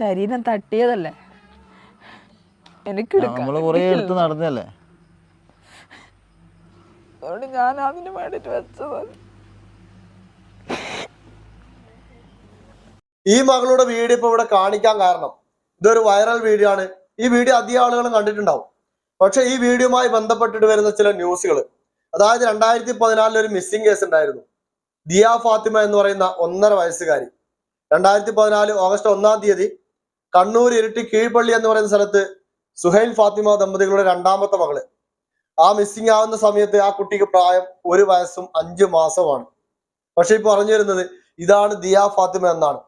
ശരീരം തട്ടിയതല്ലേ? എനിക്ക് നമ്മൾ കുറേ എടുത്ത് നടന്നല്ലേ അതുകൊണ്ട് ഞാൻ അതിന് വേണ്ടിട്ട് വെച്ചത്. ഈ മകളുടെ വീഡിയോ ഇപ്പൊ ഇവിടെ കാണിക്കാൻ കാരണം. ഇതൊരു വൈറൽ വീഡിയോ ആണ്. ഈ വീഡിയോ അധികം ആളുകളും കണ്ടിട്ടുണ്ടാവും. പക്ഷെ ഈ വീഡിയോയുമായി ബന്ധപ്പെട്ടിട്ട് വരുന്ന ചില ന്യൂസുകൾ അതായത് രണ്ടായിരത്തി പതിനാലിൽ ഒരു മിസ്സിംഗ് കേസ് ഉണ്ടായിരുന്നു. ദിയ ഫാത്തിമ എന്ന് പറയുന്ന ഒന്നര വയസ്സുകാരി. രണ്ടായിരത്തി പതിനാല് ഓഗസ്റ്റ് ഒന്നാം തീയതി കണ്ണൂർ ഇരിട്ടി കീഴ്പള്ളി എന്ന് പറയുന്ന സ്ഥലത്ത് സുഹൈൽ ഫാത്തിമ ദമ്പതികളുടെ രണ്ടാമത്തെ മകൾ. ആ മിസ്സിംഗ് ആവുന്ന സമയത്ത് ആ കുട്ടിക്ക് പ്രായം ഒരു വയസ്സും അഞ്ചു മാസമാണ് പക്ഷെ ഇപ്പൊ പറഞ്ഞു വരുന്നത് ഇതാണ് ദിയ ഫാത്തിമ എന്നാണ്.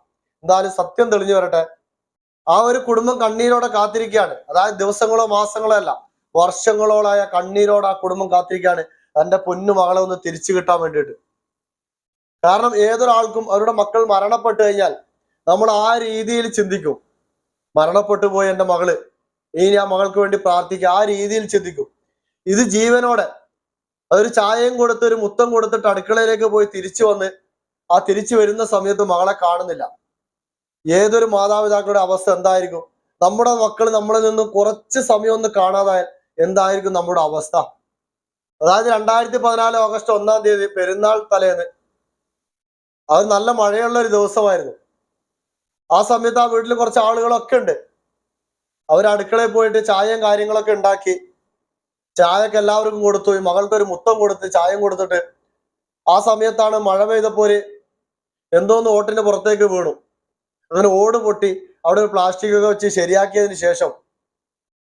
എന്തായാലും സത്യം തെളിഞ്ഞു വരട്ടെ. ആ ഒരു കുടുംബം കണ്ണീരോടെ കാത്തിരിക്കുകയാണ്. അതായത് ദിവസങ്ങളോ മാസങ്ങളോ അല്ല വർഷങ്ങളോളായ കണ്ണീരോടെ ആ കുടുംബം കാത്തിരിക്കുകയാണ്. തന്റെ പൊന്നു മകളെ ഒന്ന് തിരിച്ചു കിട്ടാൻ വേണ്ടിയിട്ട്. കാരണം ഏതൊരാൾക്കും അവരുടെ മക്കൾ മരണപ്പെട്ടു കഴിഞ്ഞാൽ നമ്മൾ ആ രീതിയിൽ ചിന്തിക്കും. മരണപ്പെട്ടു പോയ എന്റെ മകൾ. ഇനി ആ മകൾക്ക് വേണ്ടി പ്രാർത്ഥിക്കുക. ആ രീതിയിൽ ചിന്തിക്കും. ഇത് ജീവനോടെ. അതൊരു ചായയും കൊടുത്ത് ഒരു മുത്തം കൊടുത്തിട്ട് അടുക്കളയിലേക്ക് പോയി തിരിച്ചു വന്ന് ആ തിരിച്ചു വരുന്ന സമയത്ത് മകളെ കാണുന്നില്ല. ഏതൊരു മാതാപിതാക്കളുടെ അവസ്ഥ എന്തായിരിക്കും? നമ്മുടെ മക്കൾ നമ്മളിൽ നിന്ന് കുറച്ച് സമയം ഒന്ന് കാണാതായാൽ എന്തായിരിക്കും നമ്മുടെ അവസ്ഥ? അതായത് രണ്ടായിരത്തി പതിനാല് ഓഗസ്റ്റ് ഒന്നാം തീയതി പെരുന്നാൾ തലേന്ന്. അത് നല്ല മഴയുള്ള ഒരു ദിവസമായിരുന്നു. ആ സമയത്ത് ആ വീട്ടിൽ കുറച്ച് ആളുകളൊക്കെ ഉണ്ട്. അവർ അടുക്കളയിൽ പോയിട്ട് ചായയും കാര്യങ്ങളൊക്കെ ഉണ്ടാക്കി. ചായക്ക് എല്ലാവർക്കും കൊടുത്തു. മകൾക്കൊരു മുത്തം കൊടുത്ത് ചായം കൊടുത്തിട്ട് ആ സമയത്താണ് മഴ പെയ്തപ്പോര് എന്തോന്ന് ഓട്ടിന്റെ പുറത്തേക്ക് വീണു. അങ്ങനെ ഓട് പൊട്ടി അവിടെ ഒരു പ്ലാസ്റ്റിക് ഒക്കെ വെച്ച് ശരിയാക്കിയതിന് ശേഷം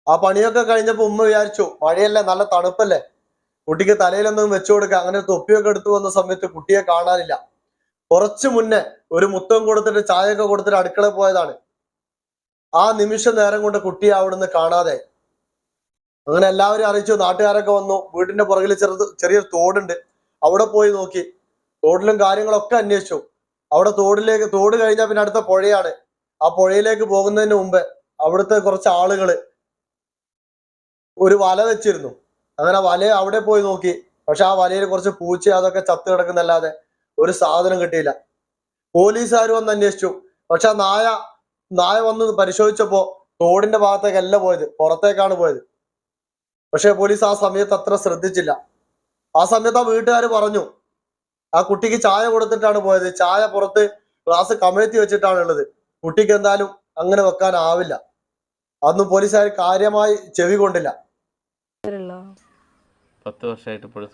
ആ പണിയൊക്കെ കഴിഞ്ഞപ്പോൾ ഉമ്മ വിചാരിച്ചു മഴയല്ലേ നല്ല തണുപ്പല്ലേ? കുട്ടിക്ക് തലയിലൊന്നും വെച്ചു കൊടുക്കുക അങ്ങനെ തൊപ്പിയൊക്കെ എടുത്തു വന്ന സമയത്ത് കുട്ടിയെ കാണാനില്ല. കുറച്ചു മുന്നേ ഒരു മുത്തം കൊടുത്തിട്ട് ചായയൊക്കെ കൊടുത്തിട്ട് അടുക്കള പോയതാണ്. ആ നിമിഷ നേരം കൊണ്ട് കുട്ടിയെ അവിടുന്ന് കാണാതെ. അങ്ങനെ എല്ലാവരും അറിയിച്ചു. നാട്ടുകാരൊക്കെ വന്നു. വീടിന്റെ പുറകിൽ ചെറുത് ചെറിയൊരു തോടുണ്ട്. അവിടെ പോയി നോക്കി. തോടിലും കാര്യങ്ങളൊക്കെ അന്വേഷിച്ചു. അവിടെ തോടിലേക്ക് തോട് കഴിഞ്ഞാൽ പിന്നെ അടുത്ത പുഴയാണ്. ആ പുഴയിലേക്ക് പോകുന്നതിന് മുമ്പ് അവിടുത്തെ കുറച്ച് ആളുകൾ ഒരു വല വെച്ചിരുന്നു. അങ്ങനെ വല അവിടെ പോയി നോക്കി. പക്ഷെ ആ വലയിൽ കുറച്ച് പൂച്ച അതൊക്കെ ചത്ത് കിടക്കുന്നല്ലാതെ ഒരു സാധനം കിട്ടിയില്ല. പോലീസുകാർ വന്ന് അന്വേഷിച്ചു. പക്ഷെ ആ നായ നായ വന്ന് പരിശോധിച്ചപ്പോ തോടിന്റെ ഭാഗത്തേക്കല്ല പോയത്. പുറത്തേക്കാണ് പോയത്. പക്ഷെ പോലീസ് ആ സമയത്ത് അത്ര ശ്രദ്ധിച്ചില്ല. ആ സമയത്ത് ആ വീട്ടുകാർ പറഞ്ഞു ആ കുട്ടിക്ക് ചായ കൊടുത്തിട്ടാണ് പോയത്. ചായ പുറത്ത് ഗ്ലാസ് കമഴ്ത്തി വെച്ചിട്ടാണ് ഉള്ളത്. കുട്ടിക്ക് എന്തായാലും അങ്ങനെ വെക്കാനാവില്ല. അന്ന് പോലീസുകാർ കാര്യമായി ചെവി കൊണ്ടില്ല. പത്ത് വർഷമായിട്ട് ഇപ്പോഴും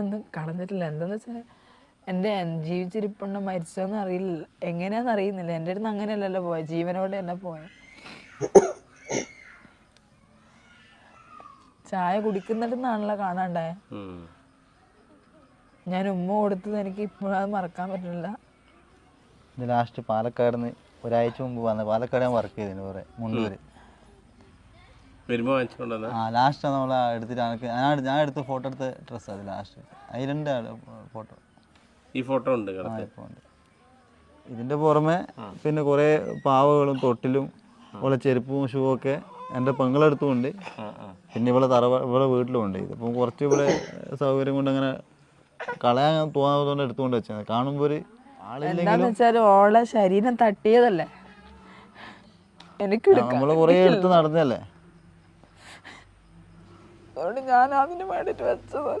ഒന്നും കളഞ്ഞിട്ടില്ല എന്താന്ന് വെച്ചാൽ എന്റെ ജീവിച്ചിരിപ്പുണ്ട് മരിച്ചോന്ന് അറിയില്ല. എങ്ങനെയാന്ന് അറിയുന്നില്ല. എന്റെ അടുത്ത് അങ്ങനെയല്ലല്ലോ പോയത് ജീവനോടെ അല്ല പോയത് ചായ കുടിക്കുന്നിടത്തുനിന്നാണല്ലോ കാണാണ്ടായ. ഞാൻ ഉമ്മ കൊടുത്തത് എനിക്ക് ഇപ്പോഴത് മറക്കാൻ പറ്റുന്നില്ല ഇത് ലാസ്റ്റ് പാലക്കാട് നിന്ന് ഒരാഴ്ച മുമ്പ് വന്ന പാലക്കാട് ഞാൻ വർക്ക് ചെയ്തിരുന്നു കുറെ മുണ്ടൂര്. ആ ലാസ്റ്റ് നമ്മൾ എടുത്തിട്ട് ഞാൻ എടുത്ത- ഫോട്ടോ എടുത്ത ഡ്രസ്സാണ് ലാസ്റ്റ് അതിലുണ്ട് ഫോട്ടോ ഈ ഫോട്ടോ ഉണ്ട് കിടക്കുന്നത് ഇതിന്റെ പുറമെ പിന്നെ കുറേ പാവകളും തൊട്ടിലും ഓളെ ചെരുപ്പും ഷൂ ഒക്കെ എന്റെ പെങ്ങളെടുത്തുമുണ്ട്. പിന്നെ ഇവിടെ തറവ ഇവിടെ വീട്ടിലും ഉണ്ട് ഇതിപ്പം കുറച്ച് ഇവിടെ സൗകര്യം കൊണ്ട് അങ്ങനെ കളയാൻ തോന്നാത്തതുകൊണ്ട് എടുത്തുകൊണ്ട് വെച്ചത്. കാണുമ്പോൾ ഒരു എന്താന്ന് വെച്ചാൽ ഓളെ ശരീരം തട്ടിയതല്ലേ? എനിക്ക് നമ്മൾ കുറേ എടുത്ത് നടന്നല്ലേ അതുകൊണ്ട് ഞാൻ അതിന് വേണ്ടിട്ട് വെച്ചത്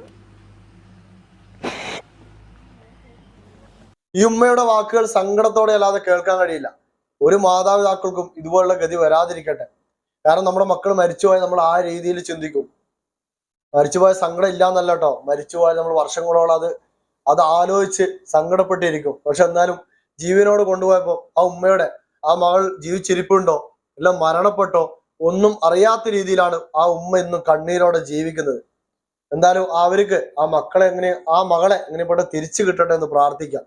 ഈ ഉമ്മയുടെ വാക്കുകൾ സങ്കടത്തോടെ അല്ലാതെ കേൾക്കാൻ കഴിയില്ല. ഒരു മാതാപിതാക്കൾക്കും ഇതുപോലുള്ള ഗതി വരാതിരിക്കട്ടെ. കാരണം നമ്മുടെ മക്കൾ മരിച്ചുപോയാൽ നമ്മൾ ആ രീതിയിൽ ചിന്തിക്കും. മരിച്ചുപോയ സങ്കടം ഇല്ല എന്നല്ല കേട്ടോ. മരിച്ചുപോയാൽ നമ്മൾ വർഷങ്ങളോളം അത് അത് ആലോചിച്ച് സങ്കടപ്പെട്ടിരിക്കും. പക്ഷെ എന്നാലും ജീവനോട് കൊണ്ടുപോയപ്പോൾ ആ ഉമ്മയുടെ ആ മകൾ ജീവിച്ചിരിപ്പുണ്ടോ? അല്ല മരണപ്പെട്ടോ? ഒന്നും അറിയാത്ത രീതിയിലാണ് ആ ഉമ്മ ഇന്നും കണ്ണീരോടെ ജീവിക്കുന്നത്. എന്തായാലും അവർക്ക് ആ മക്കളെ എങ്ങനെ ആ മകളെ എങ്ങനെ പെട്ടെന്ന് തിരിച്ചു കിട്ടട്ടെ എന്ന് പ്രാർത്ഥിക്കാം.